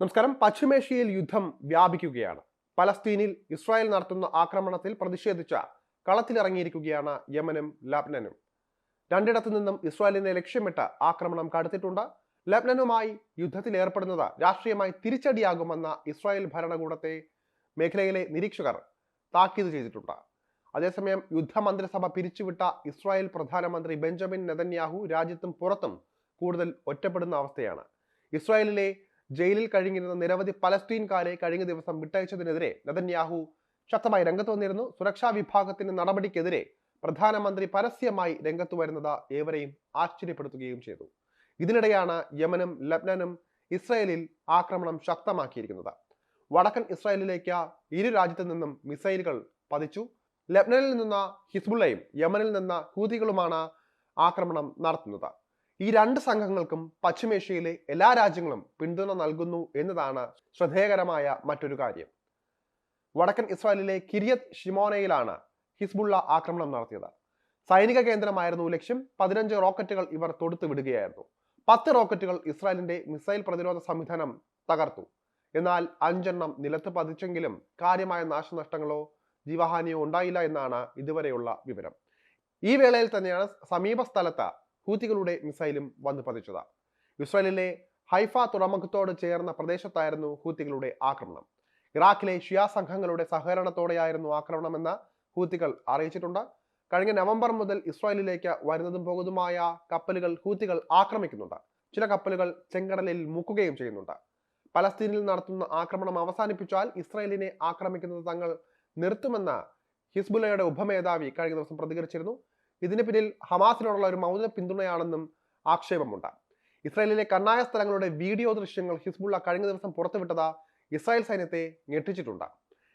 നമസ്കാരം. പശ്ചിമേഷ്യയിൽ യുദ്ധം വ്യാപിക്കുകയാണ്. പലസ്തീനിൽ ഇസ്രായേൽ നടത്തുന്ന ആക്രമണത്തിൽ പ്രതിഷേധിച്ച കളത്തിലിറങ്ങിയിരിക്കുകയാണ് യമനും ലബ്നനും. രണ്ടിടത്തു നിന്നും ഇസ്രായേലിനെ ലക്ഷ്യമിട്ട് ആക്രമണം കടുത്തിട്ടുണ്ട്. ലബ്നനുമായി യുദ്ധത്തിൽ ഏർപ്പെടുന്നത് രാഷ്ട്രീയമായി തിരിച്ചടിയാകുമെന്ന ഇസ്രായേൽ ഭരണകൂടത്തെ മേഖലയിലെ നിരീക്ഷകർ താക്കീത് ചെയ്തിട്ടുണ്ട്. അതേസമയം യുദ്ധമന്ത്രിസഭ പിരിച്ചുവിട്ട ഇസ്രായേൽ പ്രധാനമന്ത്രി ബെഞ്ചമിൻ നെതന്യാഹു രാജ്യത്തും പുറത്തും കൂടുതൽ ഒറ്റപ്പെടുന്ന അവസ്ഥയാണ്. ഇസ്രായേലിലെ ജയിലിൽ കഴിഞ്ഞിരുന്ന നിരവധി പലസ്തീൻകാരെ കഴിഞ്ഞ ദിവസം വിട്ടയച്ചതിനെതിരെ നെതന്യാഹു ശക്തമായി രംഗത്ത് വന്നിരുന്നു. സുരക്ഷാ വിഭാഗത്തിന്റെ നടപടിക്കെതിരെ പ്രധാനമന്ത്രി പരസ്യമായി രംഗത്ത് വരുന്നത് ഏവരെയും ആശ്ചര്യപ്പെടുത്തുകയും ചെയ്തു. ഇതിനിടെയാണ് യമനും ലബ്നനും ഇസ്രയേലിൽ ആക്രമണം ശക്തമാക്കിയിരിക്കുന്നത്. വടക്കൻ ഇസ്രായേലിലേക്ക് ഇരു രാജ്യത്തു നിന്നും മിസൈലുകൾ പതിച്ചു. ലബ്നനിൽ നിന്ന് ഹിസ്ബുള്ളയും യമനിൽ നിന്ന് ഹൂതികളുമാണ് ആക്രമണം നടത്തുന്നത്. ഈ രണ്ട് സംഘങ്ങൾക്കും പശ്ചിമേഷ്യയിലെ എല്ലാ രാജ്യങ്ങളും പിന്തുണ നൽകുന്നു എന്നതാണ് ശ്രദ്ധേയകരമായ മറ്റൊരു കാര്യം. വടക്കൻ ഇസ്രായേലിലെ കിരിയത് ഷിമോനയിലാണ് ഹിസ്ബുള്ള ആക്രമണം നടത്തിയത്. സൈനിക കേന്ദ്രമായിരുന്നു ലക്ഷ്യം. പതിനഞ്ച് റോക്കറ്റുകൾ ഇവർ തൊടുത്തു വിടുകയായിരുന്നു. പത്ത് റോക്കറ്റുകൾ ഇസ്രായേലിന്റെ മിസൈൽ പ്രതിരോധ സംവിധാനം തകർത്തു. എന്നാൽ അഞ്ചെണ്ണം നിലത്ത് പതിച്ചെങ്കിലും കാര്യമായ നാശനഷ്ടങ്ങളോ ജീവഹാനിയോ ഉണ്ടായില്ല എന്നാണ് ഇതുവരെയുള്ള വിവരം. ഈ വേളയിൽ തന്നെയാണ് സമീപ സ്ഥലത്ത് ഹൂത്തികളുടെ മിസൈലും വന്നു പതിച്ചത്. ഇസ്രായേലിലെ ഹൈഫ തുറമുഖത്തോട് ചേർന്ന പ്രദേശത്തായിരുന്നു ഹൂത്തികളുടെ ആക്രമണം. ഇറാഖിലെ ഷിയ സംഘങ്ങളുടെ സഹകരണത്തോടെയായിരുന്നു ആക്രമണമെന്ന് ഹൂത്തികൾ അറിയിച്ചിട്ടുണ്ട്. കഴിഞ്ഞ നവംബർ മുതൽ ഇസ്രായേലിലേക്ക് വരുന്നതും പോകുന്നതുമായ കപ്പലുകൾ ഹൂത്തികൾ ആക്രമിക്കുന്നുണ്ട്. ചില കപ്പലുകൾ ചെങ്കടലിൽ മുക്കുകയും ചെയ്യുന്നുണ്ട്. പലസ്തീനിൽ നടത്തുന്ന ആക്രമണം അവസാനിപ്പിച്ചാൽ ഇസ്രായേലിനെ ആക്രമിക്കുന്നത് തങ്ങൾ നിർത്തുമെന്ന് ഹിസ്ബുലയുടെ ഉപമേധാവി കഴിഞ്ഞ ദിവസം പ്രതികരിച്ചിരുന്നു. ഇതിന് പിന്നിൽ ഹമാസിനോടുള്ള ഒരു മൗന പിന്തുണയാണെന്നും ആക്ഷേപമുണ്ട്. ഇസ്രായേലിലെ കണ്ണായ സ്ഥലങ്ങളുടെ വീഡിയോ ദൃശ്യങ്ങൾ ഹിസ്ബുള്ള കഴിഞ്ഞ ദിവസം പുറത്തുവിട്ടത് ഇസ്രായേൽ സൈന്യത്തെ ഞെട്ടിച്ചിട്ടുണ്ട്.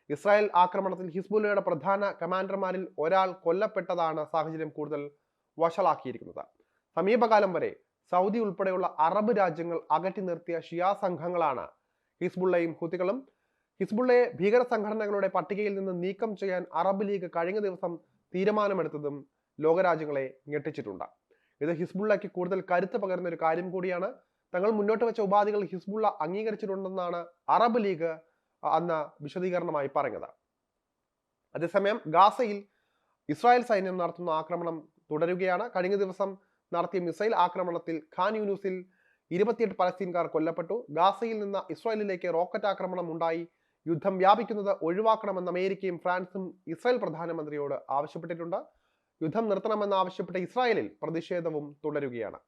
ഇസ്രായേൽ ആക്രമണത്തിൽ ഹിസ്ബുല്ലയുടെ പ്രധാന കമാൻഡർമാരിൽ ഒരാൾ കൊല്ലപ്പെട്ടതാണ് സാഹചര്യം കൂടുതൽ വഷളാക്കിയിരിക്കുന്നത്. സമീപകാലം വരെ സൗദി ഉൾപ്പെടെയുള്ള അറബ് രാജ്യങ്ങൾ അകറ്റി നിർത്തിയ ഷിയാ സംഘങ്ങളാണ് ഹിസ്ബുള്ളയും ഹുത്തികളും. ഹിസ്ബുള്ളയെ ഭീകര സംഘടനകളുടെ പട്ടികയിൽ നിന്ന് നീക്കം ചെയ്യാൻ അറബ് ലീഗ് കഴിഞ്ഞ ദിവസം തീരുമാനമെടുത്തതും ലോകരാജ്യങ്ങളെ ഞെട്ടിച്ചിട്ടുണ്ട്. ഇത് ഹിസ്ബുള്ളയ്ക്ക് കൂടുതൽ കരുത്ത് പകരുന്ന ഒരു കാര്യം കൂടിയാണ്. തങ്ങൾ മുന്നോട്ട് വെച്ച ഉപാധികൾ ഹിസ്ബുള്ള അംഗീകരിച്ചിട്ടുണ്ടെന്നാണ് അറബ് ലീഗ് അന്ന് വിശദീകരണമായി പറഞ്ഞത്. അതേസമയം ഗാസയിൽ ഇസ്രായേൽ സൈന്യം നടത്തുന്ന ആക്രമണം തുടരുകയാണ്. കഴിഞ്ഞ ദിവസം നടത്തിയ മിസൈൽ ആക്രമണത്തിൽ ഖാൻ യൂനൂസിൽ ഇരുപത്തിയെട്ട് പലസ്തീൻകാർ കൊല്ലപ്പെട്ടു. ഗാസയിൽ നിന്ന് ഇസ്രായേലിലേക്ക് റോക്കറ്റ് ആക്രമണം ഉണ്ടായി. യുദ്ധം വ്യാപിക്കുന്നത് ഒഴിവാക്കണമെന്ന് അമേരിക്കയും ഫ്രാൻസും ഇസ്രായേൽ പ്രധാനമന്ത്രിയോട് ആവശ്യപ്പെട്ടിട്ടുണ്ട്. യുദ്ധം നിർത്തണമെന്ന് ആവശ്യപ്പെട്ട ഇസ്രായേലിൽ പ്രതിഷേധവും തുടരുകയാണ്.